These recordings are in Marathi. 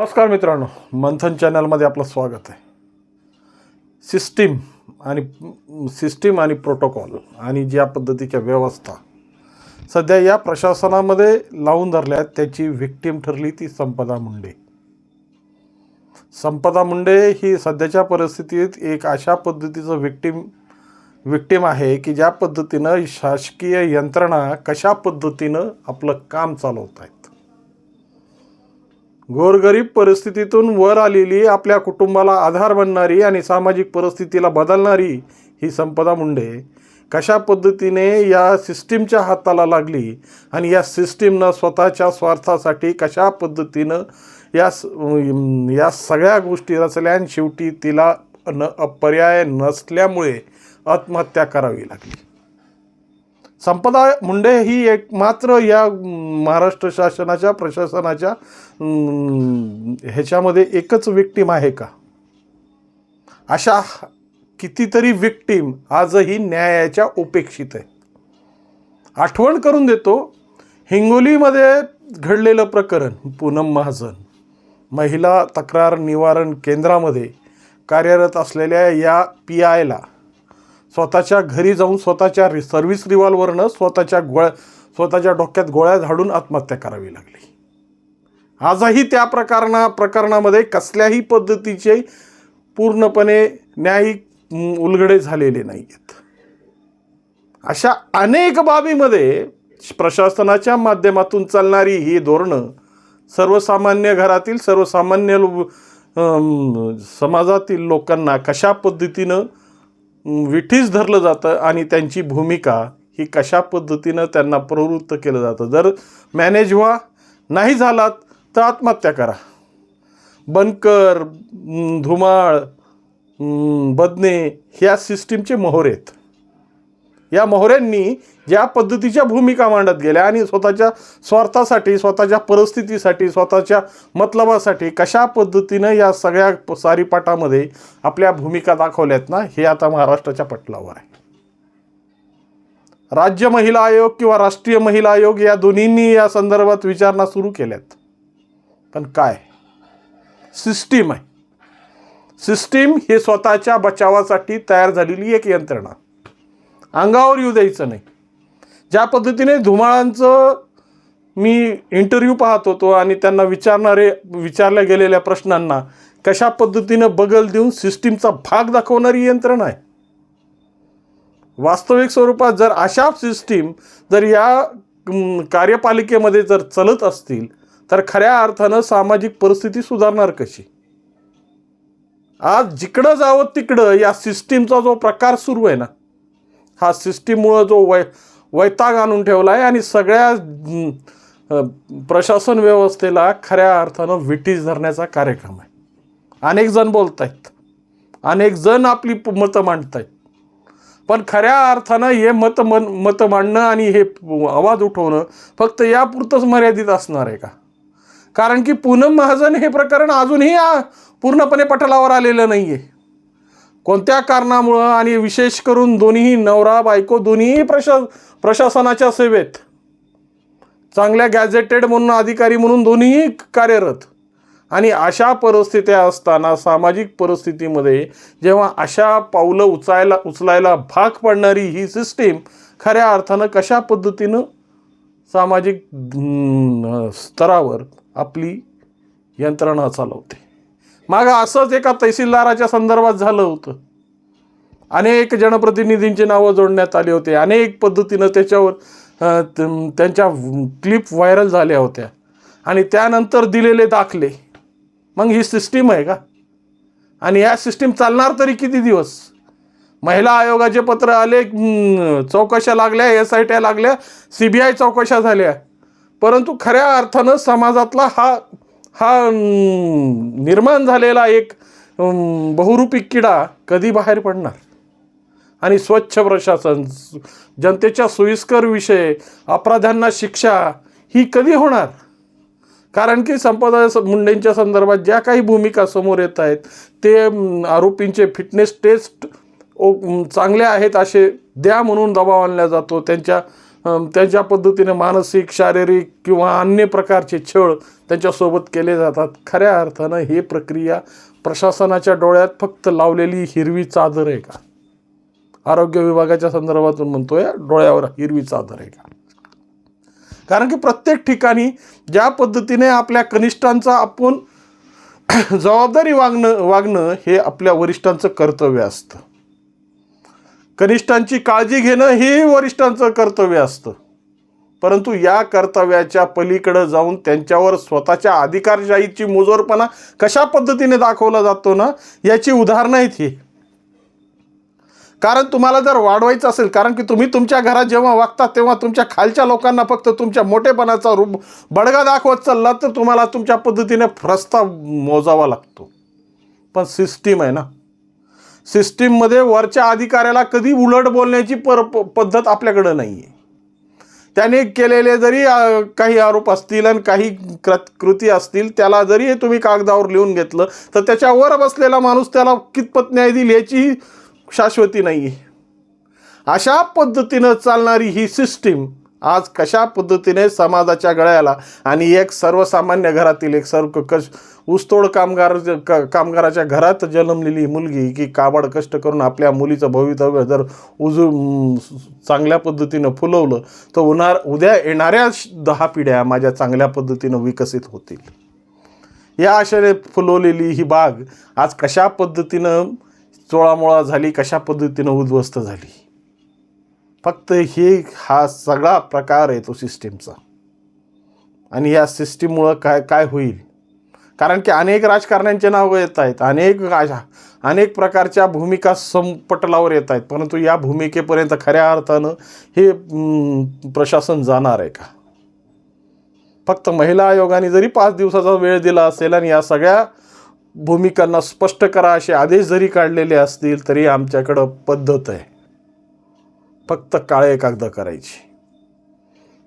नमस्कार मित्रांनो मंथन चॅनलमध्ये आपलं स्वागत आहे. सिस्टीम आणि सिस्टीम आणि प्रोटोकॉल आणि ज्या पद्धतीच्या व्यवस्था सध्या या प्रशासनामध्ये लावून धरल्या आहेत, त्याची विक्टीम ठरली ती संपदा मुंडे. संपदा मुंडे ही सध्याच्या परिस्थितीत एक अशा पद्धतीचं विक्टीम विक्टीम आहे की ज्या पद्धतीनं शासकीय यंत्रणा कशा पद्धतीनं आपलं काम चालवत आहेत. गोरगरीब परिस्थितीतून वर आलेली आपल्या कुटुंबाला आधार बनणारी आणि सामाजिक परिस्थितीला बदलणारी ही संपदा मुंडे. कशा पद्धतीने या सिस्टीमच्या हाताला लागली आणि या सिस्टीमनं स्वतःच्या स्वार्थासाठी कशा पद्धतीनं या स- या सगळ्या गोष्टी रचल्या आणि शेवटी तिला न पर्याय नसल्यामुळे आत्महत्या करावी लागली. संपदा मुंडे ही एक मात्र या महाराष्ट्र शासनाच्या प्रशासनाच्या ह्याच्यामध्ये एकच विक्टीम आहे का? अशा कितीतरी विक्टीम आजही न्यायाच्या उपेक्षित आहेत. आठवण करून देतो हिंगोलीमध्ये घडलेलं प्रकरण पूनम महाजन महिला तक्रार निवारण केंद्रामध्ये कार्यरत असलेल्या या पी आयला स्वतःच्या घरी जाऊन स्वतःच्या रि सर्व्हिस रिव्हॉल्वरनं स्वतःच्या गोळ्या स्वतःच्या डोक्यात गोळ्या झाडून आत्महत्या करावी लागली. आजही त्या प्रकारणा प्रकरणामध्ये कसल्याही पद्धतीचे पूर्णपणे न्यायिक उलगडे झालेले नाही आहेत अशा अनेक बाबीमध्ये प्रशासनाच्या माध्यमातून चालणारी ही धोरणं सर्वसामान्य घरातील सर्वसामान्य समाजातील लोकांना कशा पद्धतीनं विठीस धरलं जातं आणि त्यांची भूमिका ही कशा पद्धतीनं त्यांना प्रवृत्त केलं जातं? जर मॅनेज व्हा नाही झालात तर आत्महत्या करा. बनकर धुमाळ बदने ह्या सिस्टीमचे मोहर आहेत. या मोहऱ्यांनी ज्या पद्धतीच्या भूमिका मांडत गेल्या आणि स्वतःच्या स्वार्थासाठी स्वतःच्या परिस्थितीसाठी स्वतःच्या मतलबासाठी कशा पद्धतीनं या सगळ्या सारीपाटामध्ये आपल्या भूमिका दाखवल्यात ना हे आता महाराष्ट्राच्या पटलावर आहे. राज्य महिला आयोग किंवा राष्ट्रीय महिला आयोग या दोन्हींनी या संदर्भात विचारणा सुरू केल्यात. पण काय? सिस्टीम आहे. सिस्टीम हे स्वतःच्या बचावासाठी तयार झालेली एक यंत्रणा. अंगावर येऊ द्यायचं नाही. ज्या पद्धतीने धुमाळांचं मी इंटरव्ह्यू पाहत होतो आणि त्यांना विचारणारे विचारल्या गेलेल्या प्रश्नांना कशा पद्धतीनं बगल देऊन सिस्टीमचा भाग दाखवणारी यंत्रणा आहे? वास्तविक स्वरूपात जर अशा सिस्टीम जर या कार्यपालिकेमध्ये जर चलत असतील तर खऱ्या अर्थानं सामाजिक परिस्थिती सुधारणार कशी? आज जिकडं जावं तिकडं या सिस्टीमचा जो प्रकार सुरू आहे ना हा सिस्टीममुळं जो वै वैताग आणून ठेवला आहे आणि सगळ्या प्रशासन व्यवस्थेला खऱ्या अर्थानं विटीस धरण्याचा कार्यक्रम आहे. अनेक जण बोलत आहेत अनेक जण आपली मतं मांडत आहेत पण खऱ्या अर्थानं हे मत मन मतं मांडणं आणि हे आवाज उठवणं फक्त यापुरतंच मर्यादित असणार आहे का? कारण की पूनम महाजन हे प्रकरण अजूनही पूर्णपणे पटलावर आलेलं नाही आहे कोणत्या कारणामुळं आणि विशेष करून दोन्हीही नवरा बायको दोन्हीही प्रशा प्रशासनाच्या सेवेत? चांगल्या गॅझेटेड म्हणून अधिकारी म्हणून दोन्हीही कार्यरत. आणि अशा परिस्थित्या असताना सामाजिक परिस्थितीमध्ये जेव्हा अशा पावलं उचायला उचलायला भाग पडणारी ही सिस्टीम खऱ्या अर्थानं कशा पद्धतीनं सामाजिक स्तरावर आपली यंत्रणा चालवते? मागं असंच एका तहसीलदाराच्या संदर्भात झालं होतं. अनेक जनप्रतिनिधींची नावं जोडण्यात आली होती. अनेक पद्धतीनं त्याच्यावर त्यांच्या क्लिप व्हायरल झाल्या होत्या. आणि त्यानंतर दिलेले दाखले. मग ही सिस्टीम आहे का? आणि या सिस्टीम चालणार तरी किती दिवस? महिला आयोगाचे पत्र आले चौकशा लागल्या एस आय ट्या लागल्या सी बी आय चौकशा झाल्या. परंतु खऱ्या अर्थानं समाजातला हा हा निर्माण झालेला एक बहुरूपी किडा कधी बाहेर पडणार? आणि स्वच्छ प्रशासन जनतेच्या सोयीस्कर विषय अपराध्यांना शिक्षा ही कधी होणार? कारण की संपदा स- मुंडेंच्या संदर्भात ज्या काही भूमिका समोर येत आहेत ते आरोपींचे फिटनेस टेस्ट ओ- चांगले आहेत असे द्या म्हणून दबाव आणला जातो. त्यांच्या त्यांच्या पद्धतीने मानसिक शारीरिक किंवा अन्य प्रकारचे छळ त्यांच्यासोबत केले जातात. खऱ्या अर्थानं हे प्रक्रिया प्रशासनाच्या डोळ्यात फक्त लावलेली हिरवी चादर आहे का? आरोग्य विभागाच्या संदर्भातून म्हणतोय डोळ्यावर हिरवी चादर आहे का? कारण की प्रत्येक ठिकाणी ज्या पद्धतीने आपल्या कनिष्ठांचा आपण जबाबदारी वागणं वागणं हे आपल्या वरिष्ठांचं कर्तव्य असतं. कनिष्ठांची काळजी घेणं हे वरिष्ठांचं कर्तव्य असतं. परंतु या कर्तव्याच्या पलीकडं जाऊन त्यांच्यावर स्वतःच्या अधिकारशाहीची मुजोरपणा कशा पद्धतीने दाखवला जातो ना याची उदाहरणं आहेत ही. कारण तुम्हाला जर वाढवायचं असेल कारण की तुम्ही तुमच्या घरात जेव्हा वागता तेव्हा तुमच्या खालच्या लोकांना फक्त तुमच्या मोठेपणाचा रूप बडगा दाखवत चालला तर तुम्हाला तुमच्या पद्धतीने फ्रस्ता मोजावा लागतो. पण सिस्टीम आहे ना. सिस्टीममध्ये वरच्या अधिकाऱ्याला कधी उलट बोलण्याची पर पद्धत आपल्याकडं नाही आहे त्याने केलेले जरी काही आरोप असतील आणि काही क्र कृती असतील त्याला जरी तुम्ही कागदावर लिहून घेतलं तर त्याच्यावर बसलेला माणूस त्याला कितपत न्याय देईल याची शाश्वती नाही आहे अशा पद्धतीनं चालणारी ही सिस्टीम आज कशा पद्धतीने समाजाच्या गळ्याला आणि एक सर्वसामान्य घरातील एक सर्व कश ऊसतोड कामगार क- कामगाराच्या घरात जन्मलेली मुलगी की काबाड कष्ट करून आपल्या मुलीचं भवितव्य जर उजू चांगल्या पद्धतीनं फुलवलं तर उन्हार उद्या येणाऱ्या दहा पिढ्या माझ्या चांगल्या पद्धतीनं विकसित होतील. या आशेने फुलवलेली ही बाग आज कशा पद्धतीनं चोळामोळा झाली कशा पद्धतीनं उद्ध्वस्त झाली? फक्त हे हा सगळा प्रकार आहे तो सिस्टीमचा आणि या सिस्टीममुळं काय काय होईल? कारण की अनेक राजकारण्यांचे नावं येत आहेत अनेक अशा अनेक प्रकारच्या भूमिका संपटलावर येत आहेत. परंतु या भूमिकेपर्यंत खऱ्या अर्थानं हे प्रशासन जाणार आहे का? फक्त महिला आयोगाने जरी पाच दिवसाचा वेळ दिला असेल आणि या सगळ्या भूमिकांना स्पष्ट करा असे आदेश जरी काढलेले असतील तरी आमच्याकडं पद्धत आहे. फक्त काळे कागद करायची.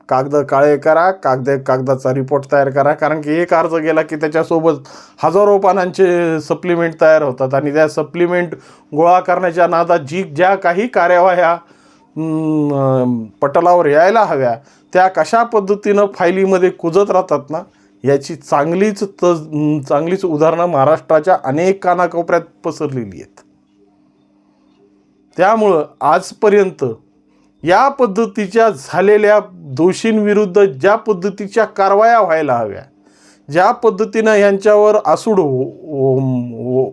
कागद काळे करा कागद कागदाचा रिपोर्ट तयार करा. कारण की एक अर्ज गेला की त्याच्यासोबत हजारो पानांचे सप्लिमेंट तयार होतात आणि त्या सप्लिमेंट गोळा करण्याच्या नादात जी ज्या काही कार्यवाह्या पटलावर यायला हव्या त्या कशा पद्धतीनं फायलीमध्ये कुजत राहतात ना याची चांगलीच त चांगलीच उदाहरणं महाराष्ट्राच्या अनेक कानाकोपऱ्यात पसरलेली आहेत. त्यामुळं आजपर्यंत या पद्धतीच्या झालेल्या दोषींविरुद्ध ज्या पद्धतीच्या कारवाया व्हायला हव्या ज्या पद्धतीनं यांच्यावर आसूड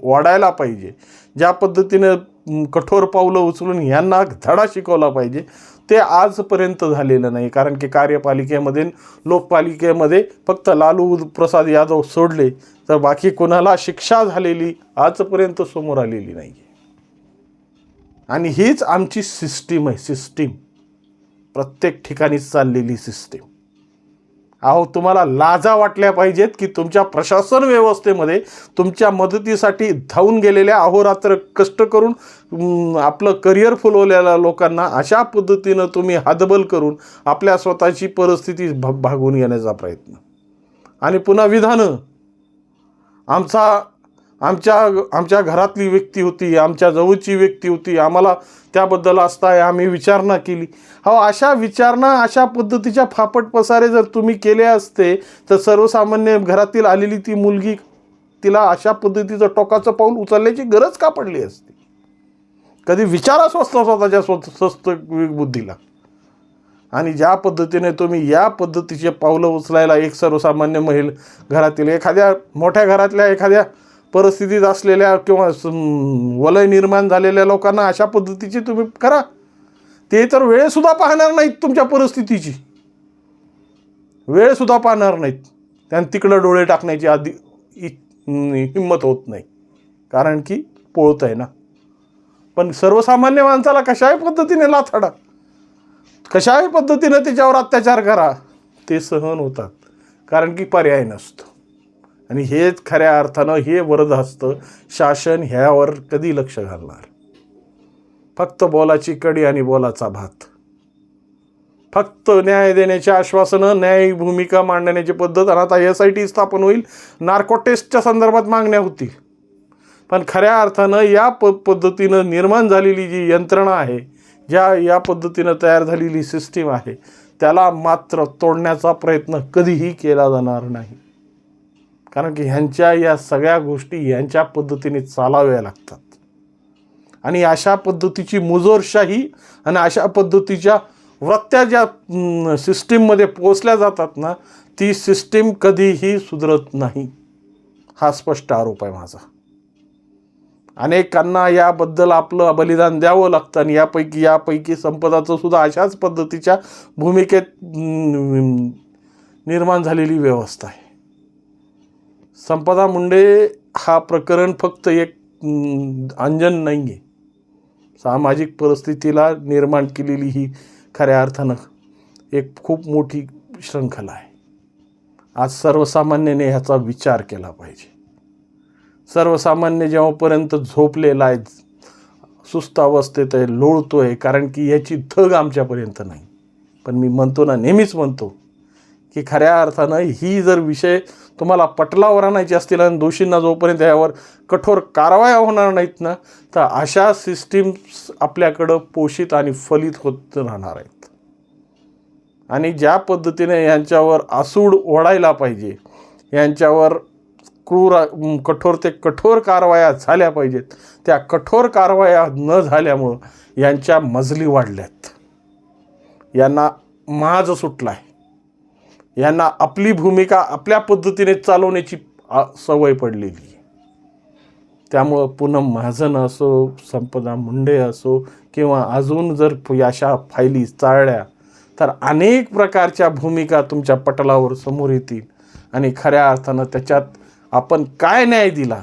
वाढायला पाहिजे ज्या पद्धतीनं कठोर पावलं उचलून यांना धडा शिकवला पाहिजे ते आजपर्यंत झालेलं नाही. कारण की कार्यपालिकेमध्ये लोकपालिकेमध्ये फक्त लालू प्रसाद यादव सोडले तर बाकी कोणाला शिक्षा झालेली आजपर्यंत समोर आलेली नाही आणि हीच आमची सिस्टीम आहे सिस्टीम प्रत्येक ठिकाणी चाललेली सिस्टीम अहो तुम्हाला लाजा वाटल्या पाहिजेत की तुमच्या प्रशासन व्यवस्थेमध्ये तुमच्या मदतीसाठी धावून गेलेल्या अहोरात्र कष्ट करून आपलं करिअर फुलवलेल्या लोकांना अशा पद्धतीनं तुम्ही हदबल करून आपल्या स्वतःची परिस्थिती भा भागवून घेण्याचा प्रयत्न. आणि पुन्हा विधानं. आमचा आमच्या आमच्या घरातली व्यक्ती होती आमच्या जवळची व्यक्ती होती आम्हाला त्याबद्दल असताय आम्ही विचारणा केली. हो अशा विचारणा अशा पद्धतीच्या फापट पसारे जर तुम्ही केले असते तर सर्वसामान्य घरातील आलेली ती मुलगी तिला अशा पद्धतीचं टोकाचं पाऊल उचलण्याची गरज का पडली असती? कधी विचारा स्वस्त स्वतःच्या स्वत स्वस्त बुद्धीला. आणि ज्या पद्धतीने तुम्ही या पद्धतीचे पावलं उचलायला एक सर्वसामान्य महिला घरातील एखाद्या मोठ्या घरातल्या एखाद्या परिस्थितीत असलेल्या किंवा वलय निर्माण झालेल्या लोकांना अशा पद्धतीची तुम्ही करा. ते तर वेळसुद्धा पाहणार नाहीत तुमच्या परिस्थितीची. वेळसुद्धा पाहणार नाहीत. त्यांना तिकडं डोळे टाकण्याची आधी हिंमत होत नाही. कारण की पोळत आहे ना. पण सर्वसामान्य माणसाला कशाही पद्धतीने लाथाडा. कशाही पद्धतीनं त्याच्यावर अत्याचार करा. ते सहन होतात. कारण की पर्याय नसतो. आणि हेच खऱ्या अर्थानं हे वरदहस्त शासन ह्यावर कधी लक्ष घालणार? फक्त बोलाची कडी आणि बोलाचा भात. फक्त न्याय देण्याची आश्वासनं न्याय भूमिका मांडण्याची पद्धत आणि आता एस आय टी स्थापन होईल नार्को टेस्टच्या संदर्भात मागण्या होतील. पण खऱ्या अर्थानं या प पद्धतीनं निर्माण झालेली जी यंत्रणा आहे ज्या या पद्धतीनं तयार झालेली सिस्टीम आहे त्याला मात्र तोडण्याचा प्रयत्न कधीही केला जाणार नाही. कारण की ह्यांच्या या सगळ्या गोष्टी ह्यांच्या पद्धतीने चालाव्या लागतात. आणि अशा पद्धतीची मुजोरशाही आणि अशा पद्धतीच्या वृत्त्या ज्या सिस्टीममध्ये पोचल्या जातात ना ती सिस्टीम कधीही सुधरत नाही. हा स्पष्ट आरोप आहे माझा. अनेकांना याबद्दल आपलं बलिदान द्यावं लागतं आणि यापैकी यापैकी संपदाचं सुद्धा अशाच पद्धतीच्या भूमिकेत निर्माण झालेली व्यवस्था आहे. संपदा मुंडे हा प्रकरण फक्त एक अंजन नाही आहे सामाजिक परिस्थितीला निर्माण केलेली ही खऱ्या अर्थानं एक खूप मोठी श्रृंखला आहे. आज सर्वसामान्याने ह्याचा विचार केला पाहिजे. सर्वसामान्य जेव्हापर्यंत झोपलेला आहे सुस्त अवस्थेत आहे लोळतो आहे कारण की याची थग आमच्यापर्यंत नाही. पण मी म्हणतो ना नेहमीच म्हणतो की खऱ्या अर्थानं ही जर विषय तुम्हाला पटलावर आणायची असतील आणि दोषींना जोपर्यंत यावर कठोर कारवाया होणार नाहीत ना तर अशा सिस्टीम्स आपल्याकडं पोषित आणि फलित होत राहणार आहेत. आणि ज्या पद्धतीने यांच्यावर आसूड ओढायला पाहिजे यांच्यावर क्रूर कठोर ते कठोर कारवाया झाल्या पाहिजेत त्या कठोर कारवाया न झाल्यामुळं यांच्या मजली वाढल्यात. यांना महाज सुटला आहे यांना आपली भूमिका आपल्या पद्धतीने चालवण्याची सवय पडलेली आहे. त्यामुळं पुन्हा महाजन असो संपदा मुंडे असो किंवा अजून जर अशा फायली चाळल्या तर अनेक प्रकारच्या भूमिका तुमच्या पटलावर समोर येतील. आणि खऱ्या अर्थानं त्याच्यात आपण काय न्याय दिला?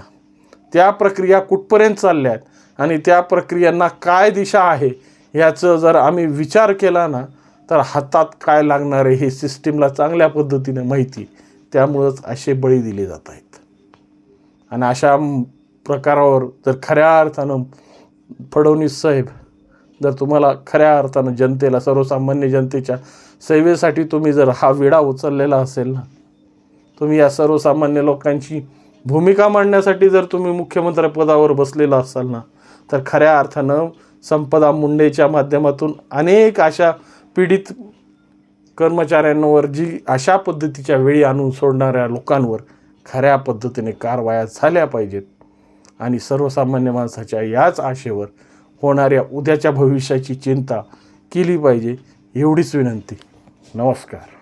त्या प्रक्रिया कुठपर्यंत चालल्यात? आणि त्या प्रक्रियांना काय दिशा आहे? याचं जर आम्ही विचार केला ना तर हातात काय लागणार आहे हे सिस्टीमला चांगल्या पद्धतीने माहिती त्यामुळंच असे बळी दिले जात आहेत. आणि अशा प्रकारावर जर खऱ्या अर्थानं फडणवीस साहेब जर तुम्हाला खऱ्या अर्थानं जनतेला सर्वसामान्य जनतेच्या सेवेसाठी तुम्ही जर हा विडा उचललेला असेल ना तुम्ही या सर्वसामान्य लोकांची भूमिका मांडण्यासाठी जर तुम्ही मुख्यमंत्रीपदावर बसलेला असाल ना तर खऱ्या अर्थानं संपदा मुंडेच्या माध्यमातून अनेक अशा पीडित कर्मचाऱ्यांवर जी अशा पद्धतीच्या वेळी आणून सोडणाऱ्या लोकांवर खऱ्या पद्धतीने कारवाया झाल्या पाहिजेत आणि सर्वसामान्य माणसाच्या याच आशेवर होणाऱ्या उद्याच्या भविष्याची चिंता केली पाहिजे एवढीच विनंती. नमस्कार.